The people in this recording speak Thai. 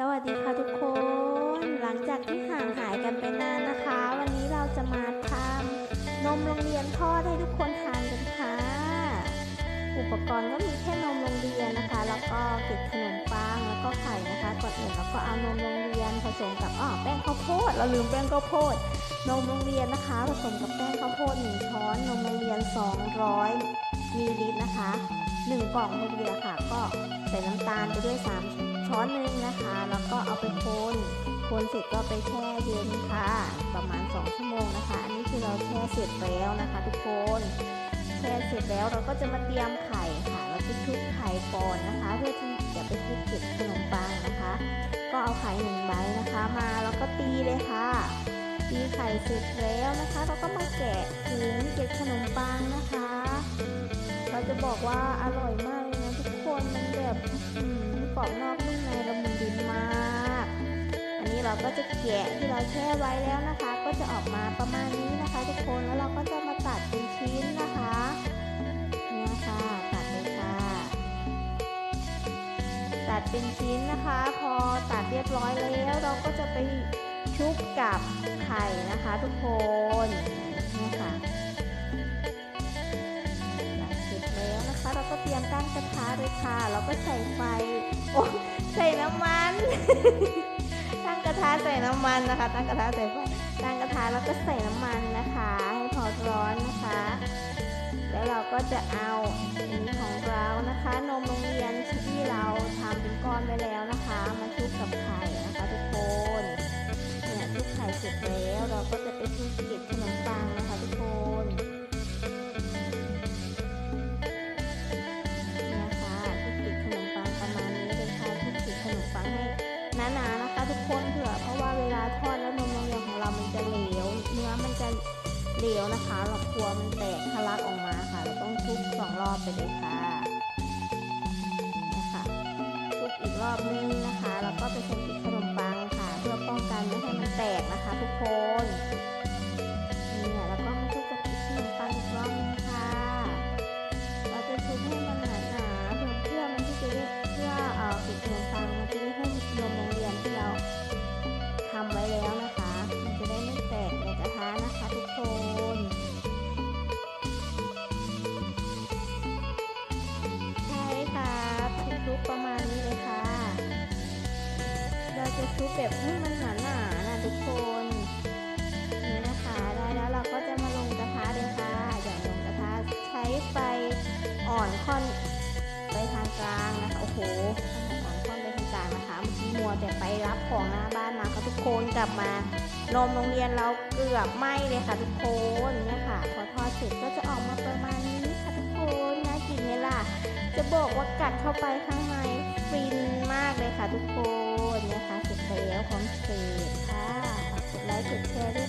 สวัสดีค่ะทุกคน หลังจากที่ห่างหายกันไปนานนะคะ วันนี้เราจะมาทำนมโรงเรียนทอดให้ทุกคนทานกันค่ะ อุปกรณ์ก็มีแค่นมโรงเรียนนะคะ แล้วก็เกล็ดขนมปังแล้วก็ไข่นะคะก่อนอื่นเราก็เอานมโรงเรียนผสมกับอ้อแป้งข้าวโพดเราลืมแป้งข้าวโพด นมโรงเรียนนะคะ ผสมกับแป้งข้าวโพด1ช้อนนมโรงเรียน 200มิลลิลิตรนะคะ กล่องพอดีอะค่ะ ก็ใส่น้ำตาลไปด้วย 3 ช้อนหนึงนะคะ แล้วก็เอาไปคนคนเสร็จก็ไปแช่เย็นค่ะ ประมาณ 2 ชั่วโมงนะคะ อันนี้คือเราแช่เสร็จแล้วนะคะ ทุกคนแช่เสร็จแล้วเราก็จะมาเตรียมไข่ค่ะ เราจะชุบไข่ก่อนนะคะ เพื่อที่จะไปคลุกเกล็ดขนมปังนะคะ ก็เอาไข่หนึ่งใบนะคะมาแล้วก็ตีเลยค่ะตีไข่เสร็จแล้วนะคะ เราก็มาแกะถุง จะบอกว่าอร่อยมากเลยนะทุกคนมันแบบกรอบนอกนุ่มในละมุนลิ้นมาก อันนี้เราก็จะแกะที่เราแช่ไว้แล้วนะคะ ก็จะออกมาประมาณนี้นะคะ ทุกคนแล้วเราก็จะมาตัดเป็นชิ้นนะคะเนี่ยค่ะตัดเลยค่ะ ตัดเป็นชิ้นนะคะ พอตัดเรียบร้อยแล้วเราก็จะไปชุบกับไข่นะคะ ทุกคนเนี่ยค่ะ ตรียมตั้งกระทะเลยค่ะเราก็ใส่ไฟโอ้ใส่น้ำมัน ตั้งกระทะใส่น้ำมันนะคะ ตั้งกระทะใส่ไฟตั้งกระทะแล้วก็ใส่น้ำมันนะคะ ให้พอร้อนนะคะ แล้วเราก็จะเอาสีของเรานะคะ นมโรงเรียนที่เราทำเป็นก้อนไว้แล้วนะคะ หนาๆนะคะ ทุกคนเผื่อเพราะว่าเวลาทอดแล้วนมโรงเรียนของเรามันจะเหลว เนื้อมันจะเหลวนะคะเรากลัวมันแตกทะลักออกมาค่ะ เราต้องทุบสองรอบไปเลยค่ะนะคะทุบอีกรอบนึงนะคะแล้วก็ไปใส่ติดขนมปังค่ะ เพื่อป้องกันไม่ให้มันแตกนะคะ ทุกคน แบบให้มันหนาๆนะทุกคนนี่นะคะ ได้แล้วเราก็จะมาลงกระทะเลยค่ะ อย่างลงกระทะใช้ไฟอ่อนค่อนไปทางกลางนะคะ โอ้โหอ่อนค่อนไปทางกลางนะคะเมื่อกี้มัวแต่ไปรับของหน้าบ้านมาค่ะทุกคนกลับมานมโรงเรียนเราเกือบไหม้เลยค่ะทุกคนเนี่ยค่ะ พอทอดเสร็จก็จะออกมาประมาณนี้ค่ะทุกคนน่ากินไหมล่ะ จะบอกว่ากัดเข้าไปข้างในฟินมากเลยค่ะทุกคนเนี่ยค่ะ แล้วของเสิร์ฟค่ะกดไลค์กดแชร์ด้วย